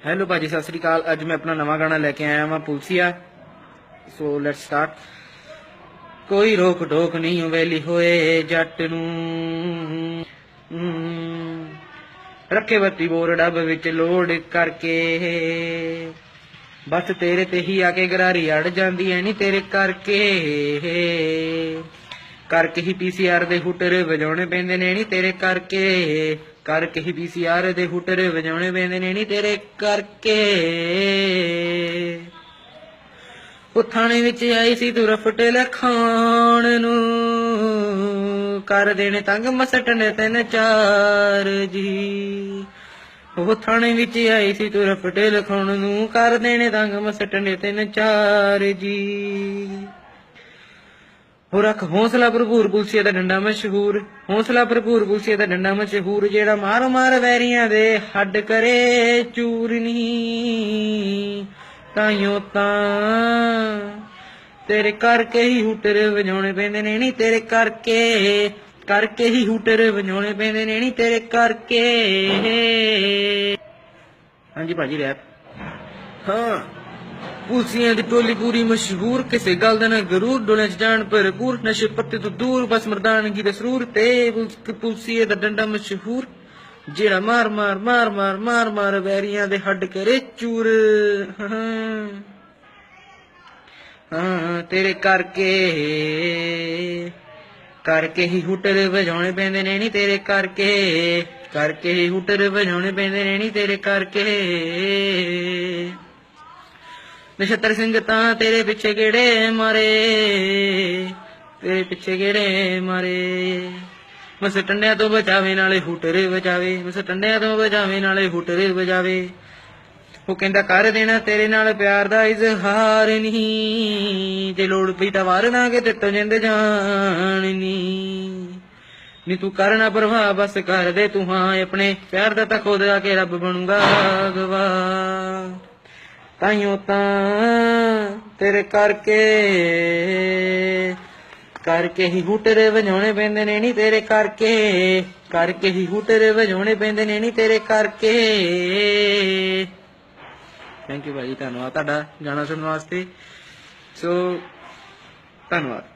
Hello ਭਾਜੀ, ਸਤਿ ਸ੍ਰੀ ਅਕਾਲ। ਅੱਜ ਮੈਂ ਆਪਣਾ ਨਵਾਂ ਗਾਣਾ ਲੈ ਕੇ ਆਇਆ ਹਾਂ ਪੁਲਸੀਆ। ਸੋ ਲੈਟਸ ਸਟਾਰਟ ਕੋਈ ਰੋਕ ਟੋਕ ਨਹੀਂ ਵੇਲੀ ਹੋਏ ਜੱਟ ਨੂੰ। ਰੱਖੇ ਬੱਤੀ ਬੋਰ ਡੱਬ ਵਿੱਚ ਲੋਡ ਕਰਕੇ। ਬਸ ਤੇਰੇ ਤੇ ਹੀ ਆ ਕੇ ਗਰਾਰੀ ਅੜ ਜਾਂਦੀ ਐ, ਨਹੀਂ ਤੇਰੇ ਕਰਕੇ। ਕਰਕੇ ਹੀ ਪੀਸੀਆਰ ਦੇ ਹੁਟਰ ਵਜਾਉਣੇ ਪੈਂਦੇ ਨੇ ਨਹੀਂ ਤੇਰੇ ਕਰਕੇ। ਕਰਕੇ ਹੀ ਪੀਸੀਆਰ ਦੇ ਹੁਟਰ ਵਜਾਉਣੇ ਪੈਂਦੇ ਨੇ ਨਹੀਂ ਤੇਰੇ ਕਰਕੇ। ਉਹ ਥਾਣੇ ਵਿੱਚ ਆਈ ਸੀ ਤੂੰ ਰਫਟੇ ਲਖਾਣ ਨੂੰ। ਕਰ ਦੇਣੇ ਤੰਗ ਮਸਟਨੇ ਤੈਨ ਚਾਰ ਜੀ। ਉਹ ਥਾਣੇ ਵਿੱਚ ਆਈ ਸੀ ਤੂੰ ਰਫਟੇ ਲਖਾਉਣ ਨੂੰ। ਕਰ ਦੇਣੇ ਤੰਗ ਮਸਟਨੇ ਤੈਨ ਚਾਰ ਜੀ। ਹੋ ਰੱਖ ਹੌਸਲਾ ਭਰਪੂਰ ਪੁਲਸੀਏ ਦਾ ਡੰਡਾ ਮਸ਼ਹੂਰ, ਹੌਸਲਾ ਭਰਪੂਰ ਪੁਲਸੀਏ ਦਾ ਡੰਡਾ ਮਸ਼ਹੂਰ, ਜਿਹੜਾ ਮਾਰ ਮਾਰ ਵੈਰੀਆਂ ਦੇ ਹੱਡ ਕਰੇ ਚੂਰਨੀ। ਤਾਈਓ ਤਾਂ ਤੇਰੇ ਕਰਕੇ ਹੀ ਹੂਟਰ ਵਜਾਉਣੇ ਪੈਂਦੇ ਨੇ ਨਹੀਂ ਤੇਰੇ ਕਰਕੇ ਕਰਕੇ ਹੀ ਹੂਟਰ ਵਜਾਉਣੇ ਪੈਂਦੇ ਨੇ ਨਹੀਂ ਤੇਰੇ ਕਰਕੇ। ਹਾਂਜੀ ਭਾਜੀ ਰੈਪ ਹਾਂ। ਪੁਲਸੀਆਂ ਦੀ ਟੋਲੀ ਪੂਰੀ ਮਸ਼ਹੂਰ, ਕਿਸੇ ਗੱਲ ਦਾ ਨਾ ਗਰੂਰ ਡੋਲੇ ਚ ਜਾਣ ਪਰ ਨਸ਼ੇ ਪੱਤੇ ਤੋਂ ਦੂਰ, ਬਸ ਮਰਦਾਨਗੀ ਦੇ ਸਰੂਰ, ਤੇ ਪੁਲਸੀਏ ਦਾ ਡੰਡਾ ਮਸ਼ਹੂਰ, ਜਿਹੜਾ ਮਾਰ ਮਾਰ ਮਾਰ ਮਾਰ ਮਾਰ ਮਾਰ ਵੈਰੀਆਂ ਦੇ ਹੱਡ ਕਰੇ ਚੂਰ। ਹਾਂ, ਤੇਰੇ ਕਰਕੇ ਕਰਕੇ ਹੀ ਹੁਟਰ ਵਜਾਉਣੇ ਪੈਂਦੇ ਨੇ ਨਹੀਂ ਤੇਰੇ ਕਰਕੇ ਕਰਕੇ ਹੀ ਹੁਟਰ ਵਜਾਉਣੇ ਪੈਂਦੇ ਨੇ ਨਹੀਂ ਤੇਰੇ ਕਰਕੇ। ਨਛੱਤਰ ਸਿੰਘ ਤਾਂ ਤੇਰੇ ਪਿੱਛੇ ਕਿਹੜੇ ਮਾਰੇ? ਤੇਰੇ ਪਿੱਛੇ ਕਿਹੜੇ ਮਾਰੇ? ਮਸ ਟੰਡਿਆਂ ਤੋਂ ਬਚਾਵੇ ਨਾਲੇ ਹੁਟਰੇ ਬਚਾਵੇ ਮਸ ਟੰਡਿਆਂ ਤੋਂ ਬਚਾਵੇ ਨਾਲੇ ਹੁਟਰੇ ਬਚਾਵੇ ਉਹ ਕਹਿੰਦਾ, ਕਰ ਦੇਣਾ ਤੇਰੇ ਨਾਲ ਪਿਆਰ ਦਾ ਇਜ਼ਹਾਰ ਨਹੀਂ। ਜੇ ਲੋੜ ਪਈ ਤਾਂ ਵਾਰਨਾ ਕਿ ਟੱਟੋ ਜਿੰਦ ਜਾਣ ਨਹੀਂ। ਨੀ ਤੂੰ ਕਰਨਾ ਪਰਵਾਹ, ਬਸ ਕਰ ਦੇ ਤੂੰ ਹਾਂ। ਆਪਣੇ ਪਿਆਰ ਦਾ ਤਾਂ ਖੁਦ ਆ ਕੇ ਰੱਬ ਬਣੂਗਾ। ਗਵਾ ਤਾਈਓ ਤਾਂ ਤੇਰੇ ਕਰਕੇ ਕਰਕੇ ਹੀ ਹੂਟਰੇ ਵਜਾਉਣੇ ਪੈਂਦੇ ਨੇ ਨਹੀਂ ਤੇਰੇ ਕਰਕੇ ਕਰਕੇ ਹੀ ਹੂਟਰੇ ਵਜਾਉਣੇ ਪੈਂਦੇ ਨੇ ਨਹੀਂ ਤੇਰੇ ਕਰਕੇ। ਥੈਂਕ ਯੂ ਭਾਈ ਧੰਨਵਾਦ। ਤੁਹਾਡਾ ਗਾਣਾ ਸੁਣਨ ਵਾਸਤੇ। ਸੋ ਧੰਨਵਾਦ।